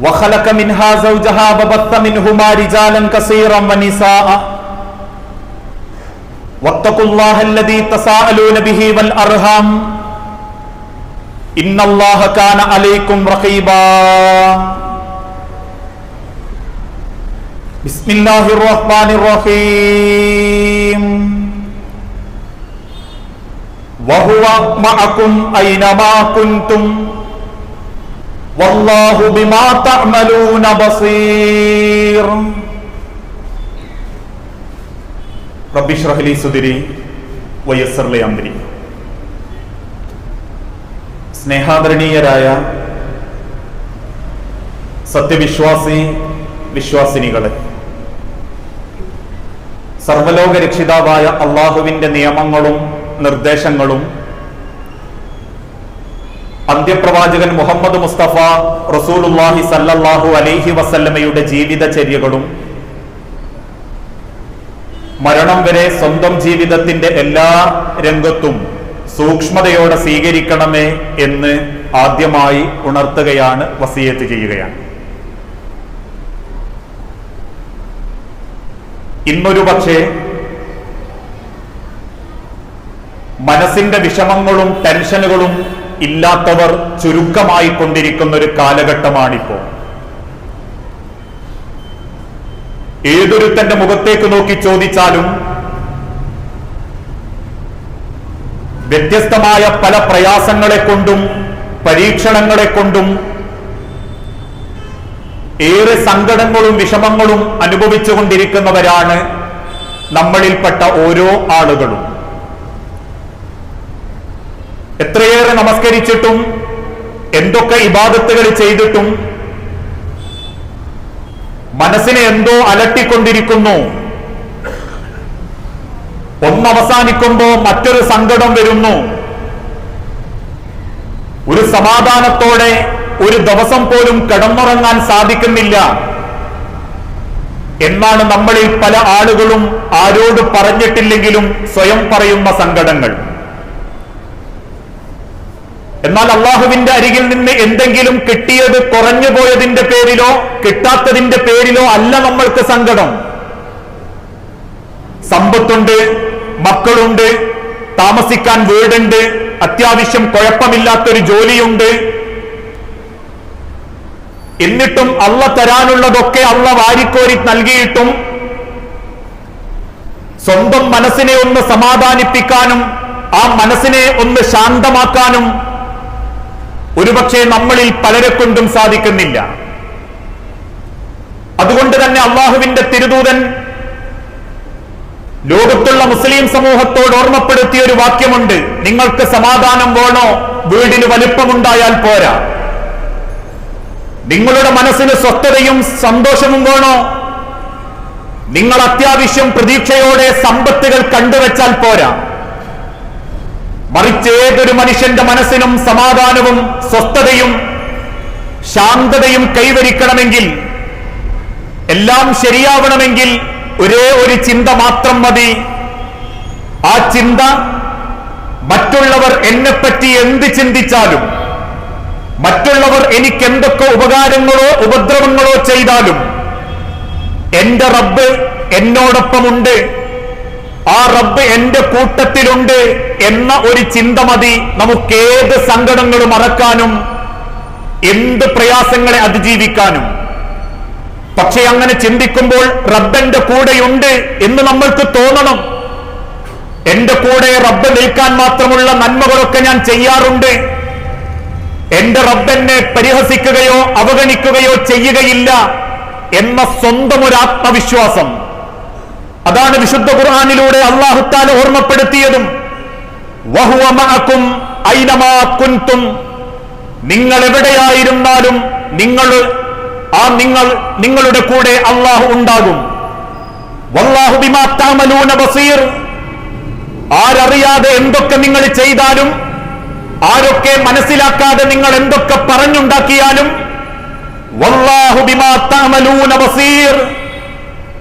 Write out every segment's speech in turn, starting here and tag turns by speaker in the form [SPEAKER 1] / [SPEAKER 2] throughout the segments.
[SPEAKER 1] وخلق منها زوجها وبث منهما رجالا كثيرا ونساء. واتقوا الله الذي تساءلون به والارham إن الله كان عليكم رقيبا. بسم الله الرحمن الرحيم. وهو معكم أينما كنتم. സ്നേഹാദരണീയരായ സത്യവിശ്വാസി വിശ്വാസിനികളെ സർവലോക രക്ഷിതാവായ അള്ളാഹുവിന്റെ നിയമങ്ങളും നിർദ്ദേശങ്ങളും അന്ത്യപ്രവാചകൻ മുഹമ്മദ് മുസ്തഫ റസൂലുല്ലാഹി സല്ലല്ലാഹു അലൈഹി വസല്ലമയുടെ ജീവിതചര്യകളും മരണം വരെ സ്വന്തം ജീവിതത്തിന്റെ എല്ലാ രംഗത്തും സൂക്ഷ്മതയോടെ സ്വീകരിക്കണമേ എന്ന് ആദ്യമായി ഉണർത്തുകയാണ് വസീയത്ത് ചെയ്യുകയാണ്. ഇന്നൊരു പക്ഷേ മനസ്സിന്റെ വിഷമങ്ങളും ടെൻഷനുകളും ഇല്ലാത്തവർ ചുരുക്കമായി കൊണ്ടിരിക്കുന്ന ഒരു കാലഘട്ടമാണിപ്പോ. ഏതൊരുത്തന്റെ മുഖത്തേക്ക് നോക്കി ചോദിച്ചാലും വ്യത്യസ്തമായ പല പ്രയാസങ്ങളെ കൊണ്ടും പരീക്ഷണങ്ങളെ കൊണ്ടും ഏറെ സങ്കടങ്ങളും വിഷമങ്ങളും അനുഭവിച്ചുകൊണ്ടിരിക്കുന്നവരാണ് നമ്മളിൽപ്പെട്ട ഓരോ ആളുകളും. എത്രയേറെ നമസ്കരിച്ചിട്ടും എന്തൊക്കെ ഇബാദത്തുകൾ ചെയ്തിട്ടും മനസ്സിനെ എന്തോ അലട്ടിക്കൊണ്ടിരിക്കുന്നു. ഒന്നവസാനിക്കുമ്പോ മറ്റൊരു സങ്കടം വരുന്നു. ഒരു സമാധാനത്തോടെ ഒരു ദിവസം പോലും കിടന്നുറങ്ങാൻ സാധിക്കുന്നില്ല. എന്നാണ് നമ്മളിൽ പല ആളുകളും ആരോട് പറഞ്ഞിട്ടില്ലെങ്കിലും സ്വയം പറയുന്ന സങ്കടങ്ങൾ. എന്നാൽ അള്ളാഹുവിന്റെ അരികിൽ നിന്ന് എന്തെങ്കിലും കിട്ടിയത് കുറഞ്ഞു പോയതിന്റെ പേരിലോ കിട്ടാത്തതിന്റെ പേരിലോ അല്ല നമ്മൾക്ക് സങ്കടം. സമ്പത്തുണ്ട് മക്കളുണ്ട് താമസിക്കാൻ വീടുണ്ട് അത്യാവശ്യം കുഴപ്പമില്ലാത്തൊരു ജോലിയുണ്ട്. എന്നിട്ടും അള്ള തരാനുള്ളതൊക്കെ അള്ള വാരിക്കോരി നൽകിയിട്ടും സ്വന്തം മനസ്സിനെ ഒന്ന് സമാധാനിപ്പിക്കാനും ആ മനസ്സിനെ ഒന്ന് ശാന്തമാക്കാനും ഒരുപക്ഷെ നമ്മളിൽ പലരെ കൊണ്ടും സാധിക്കുന്നില്ല. അതുകൊണ്ട് തന്നെ അള്ളാഹുവിന്റെ തിരുദൂതൻ ലോകത്തുള്ള മുസ്ലിം സമൂഹത്തോട് ഓർമ്മപ്പെടുത്തിയ ഒരു വാക്യമുണ്ട് നിങ്ങൾക്ക് സമാധാനം വേണോ? വീടിന് വലിപ്പമുണ്ടായാൽ പോരാ. നിങ്ങളുടെ മനസ്സിന് സ്വസ്ഥതയും സന്തോഷവും വേണോ? നിങ്ങൾ അത്യാവശ്യം പ്രതീക്ഷയോടെ സമ്പത്തുകൾ കണ്ടുവച്ചാൽ പോരാ. മറിച്ച് ഏതൊരു മനുഷ്യന്റെ മനസ്സിനും സമാധാനവും സ്വസ്ഥതയും ശാന്തതയും കൈവരിക്കണമെങ്കിൽ എല്ലാം ശരിയാവണമെങ്കിൽ ഒരേ ഒരു ചിന്ത മാത്രം മതി. ആ ചിന്ത മറ്റുള്ളവർ എന്നെപ്പറ്റി എന്ത് ചിന്തിച്ചാലും മറ്റുള്ളവർ എനിക്ക് എന്തൊക്കെ ഉപകാരങ്ങളോ ഉപദ്രവങ്ങളോ ചെയ്താലും എന്റെ റബ്ബ് എന്നോടൊപ്പമുണ്ട്. ആ റബ്ബ് എന്റെ കൂട്ടത്തിലുണ്ട് എന്ന ഒരു ചിന്ത മതി. നമുക്ക് ഏത് സങ്കടങ്ങളും മറക്കാനും എന്ത് പ്രയാസങ്ങളെ അതിജീവിക്കാനും. പക്ഷെ അങ്ങനെ ചിന്തിക്കുമ്പോൾ റബ്ബന്റെ കൂടെയുണ്ട് എന്ന് നമ്മൾക്ക് തോന്നണം. എന്റെ കൂടെ റബ്ബ് നിൽക്കാൻ മാത്രമുള്ള നന്മകളൊക്കെ ഞാൻ ചെയ്യാറുണ്ട്. എന്റെ റബ്ബെന്നെ പരിഹസിക്കുകയോ അവഗണിക്കുകയോ ചെയ്യുകയില്ല എന്ന സ്വന്തം ഒരു ആത്മവിശ്വാസം. അതാണ് വിശുദ്ധ ഖുർആാനിലൂടെ അള്ളാഹുത്താല ഓർമ്മപ്പെടുത്തിയതും. നിങ്ങൾ എവിടെയായിരുന്നാലും നിങ്ങൾ ആ നിങ്ങൾ നിങ്ങളുടെ കൂടെ അള്ളാഹു ഉണ്ടാകും. ബസീർ. ആരറിയാതെ എന്തൊക്കെ നിങ്ങൾ ചെയ്താലും ആരൊക്കെ മനസ്സിലാക്കാതെ നിങ്ങൾ എന്തൊക്കെ പറഞ്ഞുണ്ടാക്കിയാലും വല്ലാഹു ബിമാ ബസീർ.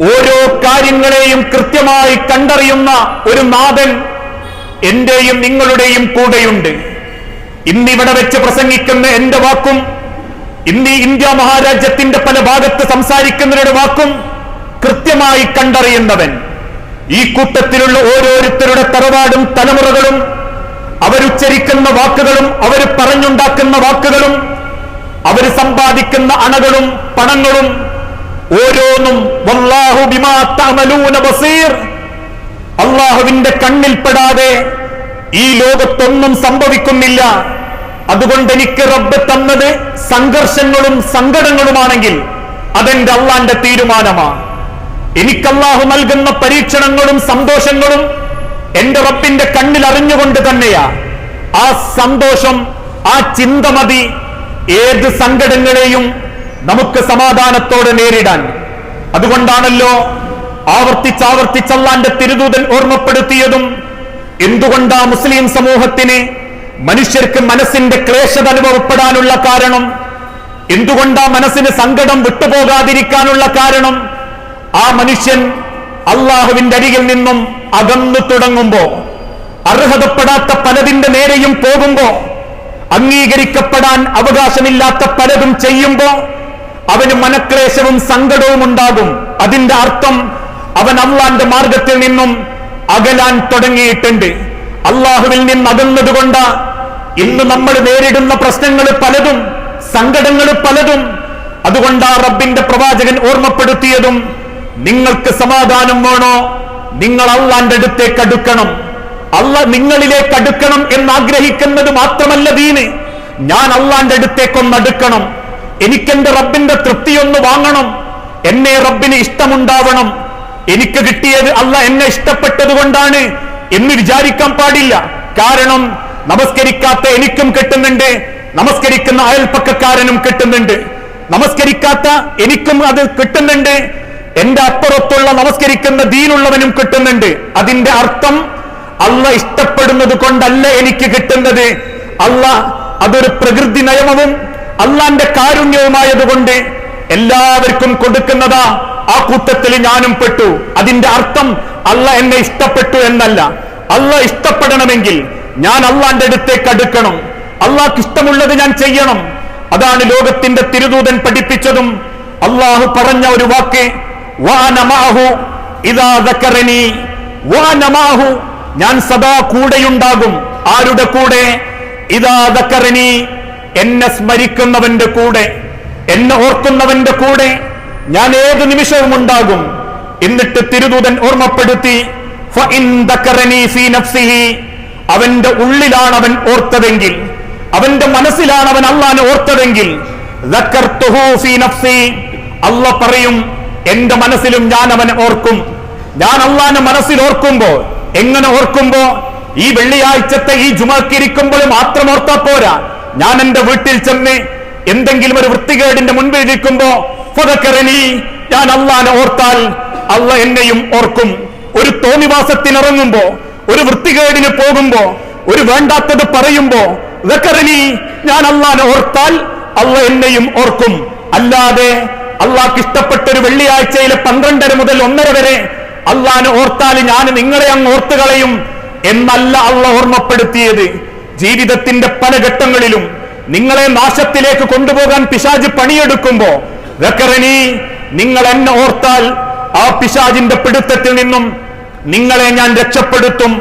[SPEAKER 1] ഓരോ കാര്യങ്ങളെയും കൃത്യമായി കണ്ടറിയുന്ന ഒരു നാഥൻ എന്റെയും നിങ്ങളുടെയും കൂടെയുണ്ട്. ഇന്നിവിടെ വെച്ച് പ്രസംഗിക്കുന്ന എന്റെ വാക്കും ഇന്ന് ഇന്ത്യ മഹാരാജ്യത്തിന്റെ പല ഭാഗത്ത് സംസാരിക്കുന്നവരുടെ വാക്കും കൃത്യമായി കണ്ടറിയുന്നവൻ. ഈ കൂട്ടത്തിലുള്ള ഓരോരുത്തരുടെ തറവാടും തലമുറകളും അവരുച്ചരിക്കുന്ന വാക്കുകളും അവർ പറഞ്ഞുണ്ടാക്കുന്ന വാക്കുകളും അവർ സമ്പാദിക്കുന്ന അണകളും പണങ്ങളും ഓരോന്നും ബസീർ. അള്ളാഹുവിന്റെ കണ്ണിൽപ്പെടാതെ ഈ ലോകത്തൊന്നും സംഭവിക്കുന്നില്ല. അതുകൊണ്ട് എനിക്ക് റബ്ബ് തന്നത് സംഘർഷങ്ങളും സങ്കടങ്ങളുമാണെങ്കിൽ അതെന്റെ അള്ളാന്റെ തീരുമാനമാണ് എനിക്ക് അള്ളാഹു നൽകുന്ന പരീക്ഷണങ്ങളും സന്തോഷങ്ങളും എന്റെ റബ്ബിന്റെ കണ്ണിൽ അറിഞ്ഞുകൊണ്ട് തന്നെയാ. ആ സന്തോഷം ആ ചിന്ത മതി. ഏത് സങ്കടങ്ങളെയും നമുക്ക് സമാധാനത്തോടെ നേരിടാൻ. അതുകൊണ്ടാണല്ലോ ആവർത്തിച്ച് അള്ളാന്റെ തിരുദൂതൻ ഓർമ്മപ്പെടുത്തിയതും എന്തുകൊണ്ടാ മുസ്ലിം സമൂഹത്തിന് മനുഷ്യർക്ക് മനസ്സിന്റെ ക്ലേശത അനുഭവപ്പെടാനുള്ള കാരണം? എന്തുകൊണ്ടാ മനസ്സിന് സങ്കടം വിട്ടുപോകാതിരിക്കാനുള്ള കാരണം? ആ മനുഷ്യൻ അള്ളാഹുവിന്റെ അരികിൽ നിന്നും അകന്നു തുടങ്ങുമ്പോ അർഹതപ്പെടാത്ത പലതിന്റെ നേരെയും പോകുമ്പോ അംഗീകരിക്കപ്പെടാൻ അവകാശമില്ലാത്ത പലതും ചെയ്യുമ്പോ അവന് മനക്ലേശവും സങ്കടവും ഉണ്ടാകും. അതിന്റെ അർത്ഥം അവൻ അള്ളാന്റെ മാർഗത്തിൽ നിന്നും അകലാൻ തുടങ്ങിയിട്ടുണ്ട്. അള്ളാഹുവിൽ നിന്ന് അകന്നതുകൊണ്ട് ഇന്ന് നമ്മൾ നേരിടുന്ന പ്രശ്നങ്ങൾ പലതും സങ്കടങ്ങൾ പലതും അതുകൊണ്ട് ആ റബ്ബിന്റെ പ്രവാചകൻ ഓർമ്മപ്പെടുത്തിയതും നിങ്ങൾക്ക് സമാധാനം വേണോ? നിങ്ങൾ അള്ളാന്റെ അടുത്തേക്ക് അടുക്കണം. അല്ല നിങ്ങളിലേക്ക് അടുക്കണം എന്ന് ആഗ്രഹിക്കുന്നത് മാത്രമല്ല ദീന്. ഞാൻ അള്ളാന്റെ അടുത്തേക്കൊന്ന് അടുക്കണം. എനിക്കെന്റെ റബ്ബിന്റെ തൃപ്തിയൊന്ന് വാങ്ങണം. എന്നെ റബ്ബിന് ഇഷ്ടമുണ്ടാവണം. എനിക്ക് കിട്ടിയത് അല്ല എന്നെ ഇഷ്ടപ്പെട്ടത് കൊണ്ടാണ് എന്ന് വിചാരിക്കാൻ പാടില്ല. കാരണം നമസ്കരിക്കാത്ത എനിക്കും കിട്ടുന്നുണ്ട്. നമസ്കരിക്കുന്ന അയൽപ്പക്കക്കാരനും കിട്ടുന്നുണ്ട്. നമസ്കരിക്കാത്ത എനിക്കും അത് കിട്ടുന്നുണ്ട്. എന്റെ അപ്പുറത്തുള്ള നമസ്കരിക്കുന്ന ദീനുള്ളവനും കിട്ടുന്നുണ്ട്. അതിന്റെ അർത്ഥം അല്ല ഇഷ്ടപ്പെടുന്നത് കൊണ്ടല്ല എനിക്ക് കിട്ടുന്നത്. അല്ല അതൊരു പ്രകൃതി നിയമവും അള്ളാന്റെ കാരുണ്യവുമായതുകൊണ്ട് എല്ലാവർക്കും കൊടുക്കുന്നതാ ആ കൂട്ടത്തിൽ ഞാനും പെട്ടു. അതിന്റെ അർത്ഥം അല്ല എന്നെ ഇഷ്ടപ്പെട്ടു എന്നല്ല. അല്ല ഇഷ്ടപ്പെടണമെങ്കിൽ ഞാൻ അള്ളാന്റെ അടുത്തേക്ക് അടുക്കണം. അള്ളാഹ്ക്ക് ഇഷ്ടമുള്ളത് ഞാൻ ചെയ്യണം. അതാണ് ലോകത്തിന്റെ തിരുദൂതൻ പഠിപ്പിച്ചതും. അള്ളാഹു പറഞ്ഞ ഒരു വാക്ക് ഞാൻ സദാ കൂടെയുണ്ടാകും. ആരുടെ കൂടെ? ഇതാ ദക്കറനി എന്നെ സ്മരിക്കുന്നവന്റെ കൂടെ എന്നെ ഓർക്കുന്നവന്റെ കൂടെ ഞാൻ ഏത് നിമിഷവും ഉണ്ടാകും. എന്നിട്ട് തിരുദൂതൻ ഓർമ്മപ്പെടുത്തി അവന്റെ ഉള്ളിലാണ് അവൻ ഓർത്തതെങ്കിൽ അവന്റെ മനസ്സിലാണ് അവൻ അള്ളാനെ ഓർത്തതെങ്കിൽ അല്ല പറയും എന്റെ മനസ്സിലും ഞാൻ അവനെ ഓർക്കും. ഞാൻ അള്ളാനെ മനസ്സിൽ ഓർക്കുമ്പോ എങ്ങനെ ഓർക്കുമ്പോ? ഈ വെള്ളിയാഴ്ചത്തെ ഈ ജുമാക്കിരിക്കുമ്പോൾ മാത്രം ഓർത്താ പോരാ. ഞാൻ എന്റെ വീട്ടിൽ ചെന്ന് എന്തെങ്കിലും ഒരു വൃത്തികേടിന്റെ മുൻപിൽ ഇരിക്കുമ്പോ ഫതക്കറനി ഞാൻ അള്ളാനെ ഓർത്താൽ അള്ള എന്നെയും ഓർക്കും. ഒരു തോന്നിവാസത്തിനിറങ്ങുമ്പോ ഒരു വൃത്തികേടിന് പോകുമ്പോ ഒരു വേണ്ടാത്തത് പറയുമ്പോ ദക്കറനി ഞാൻ അള്ളാനെ ഓർത്താൽ അള്ള എന്നെയും ഓർക്കും. അല്ലാതെ അള്ളാഹ്ക്ക് ഇഷ്ടപ്പെട്ട ഒരു വെള്ളിയാഴ്ചയിലെ പന്ത്രണ്ടര മുതൽ ഒന്നര വരെ അള്ളാനെ ഓർത്താൽ ഞാൻ നിങ്ങളെ അങ്ങ് ഓർത്തുകളയും എന്നല്ല അള്ള ഓർമ്മപ്പെടുത്തിയത്. ജീവിതത്തിന്റെ പല ഘട്ടങ്ങളിലും നിങ്ങളെ നാശത്തിലേക്ക് കൊണ്ടുപോകാൻ പിശാജ് പണിയെടുക്കുമ്പോ വെക്കറിനി നിങ്ങൾ എന്നെ ഓർത്താൽ ആ പിശാജിന്റെ പിടുത്തത്തിൽ നിന്നും നിങ്ങളെ ഞാൻ രക്ഷപ്പെടുത്തും.